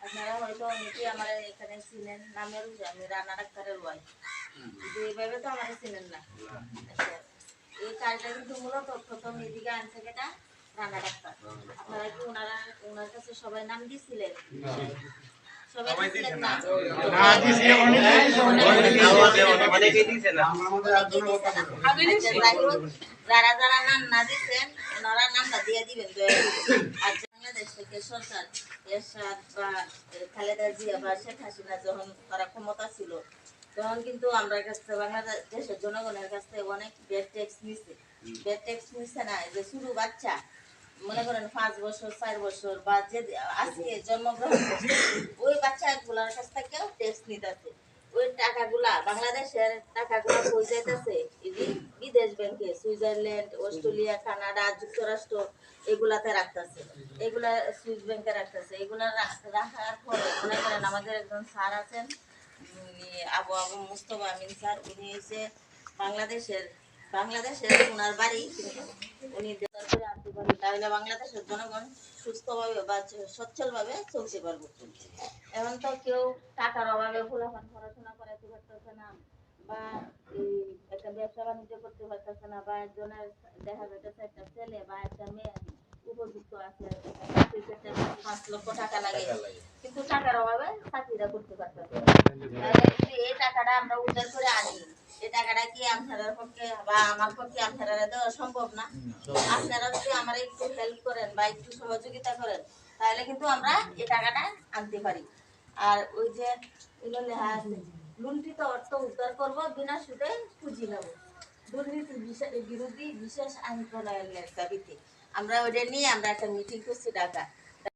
আপনারা এখানে চিনেন নামের আমি রানা ডাক্তারের ওয়াইফ কিন্তু তো আমার চিনেন না। এই কাজটা কিন্তু মূলত প্রথম এদিকে আনছে কেটা রানা ডাক্তার আপনারা কি ওনারা ওনার কাছে সবাই নাম দিয়েছিলেন? সবাই দিয়েছিলেন না। অনেকেই দিছে না যাই হোক, যারা যারা নাম না দিচ্ছেন ওনারা নামটা দিয়ে দিবেন আর বাংলাদেশ থেকে সরকার এরশাদ বা খালেদা জিয়া বা শেখ হাসিনা যখন তারা ক্ষমতা ছিল তখন কিন্তু আমরা কাছ বাংলাদেশের জনগণের কাছে অনেক বেড ট্যাক্স নিচ্ছে বেড ট্যাক্স নিচ্ছে না যে শুরু বাচ্চা। মনে করেন পাঁচ বছর, চার বছর বা যে আজকে জন্মগ্রহণ করছে, ওই বাচ্চাগুলোর কাছ থেকেও ট্যাক্স নিতেছে। ওই টাকাগুলা, বাংলাদেশের টাকাগুলা কই যাইতেছে? বিদেশ ব্যাংকে, সুইজারল্যান্ড, অস্ট্রেলিয়া, কানাডা, যুক্তরাষ্ট্র, এগুলাতে রাখতেছে। এগুলা সুইস ব্যাংকে রাখতেছে। এগুলা রাখার পরে মনে করেন আমাদের একজন স্যার আছেন আবু আবু মুস্তফা আমিন স্যার, উনি হচ্ছে বাংলাদেশের বাংলাদেশের ওনার বাড়ি উনি দেশের করে আনতে পারেন তাহলে বাংলাদেশের জনগণ সুস্থভাবে বা সচ্ছলভাবে চলতে পারব। এখন তো কেউ টাকার অভাবে ফুলাফান পড়াশোনা করাতে পারতেছে না বা একটা ব্যবসা বাণিজ্য করতে পারতেছে না বা একজনের দেখা যাইতেছে একটা ছেলে বা একটা মেয়ে উপযুক্ত আছে পাঁচ লক্ষ টাকা লাগে কিন্তু টাকার অভাবে চাকরিটা করতে পারতেছে যদি এই টাকাটা আমরা উদ্ধার করে আনি। টাকাটা কি আপনাদের পক্ষে বা আমার পক্ষে আপনারা দেওয়া সম্ভব না? আপনারা যদি আমার একটু হেল্প করেন বা একটু সহযোগিতা করেন তাহলে কিন্তু আমরা এই টাকাটা আনতে পারি। আর ওই যে এগুলো লেখা আছে লুণ্ঠিত অর্থ উদ্ধার করব বিনা সুদে পুঁজি নেব। দুর্নীতি বিশে- বিরোধী বিশেষ আইন প্রণয়নের দাবিতে। আমরা ওটা নিয়ে আমরা একটা মিটিং করছি ঢাকা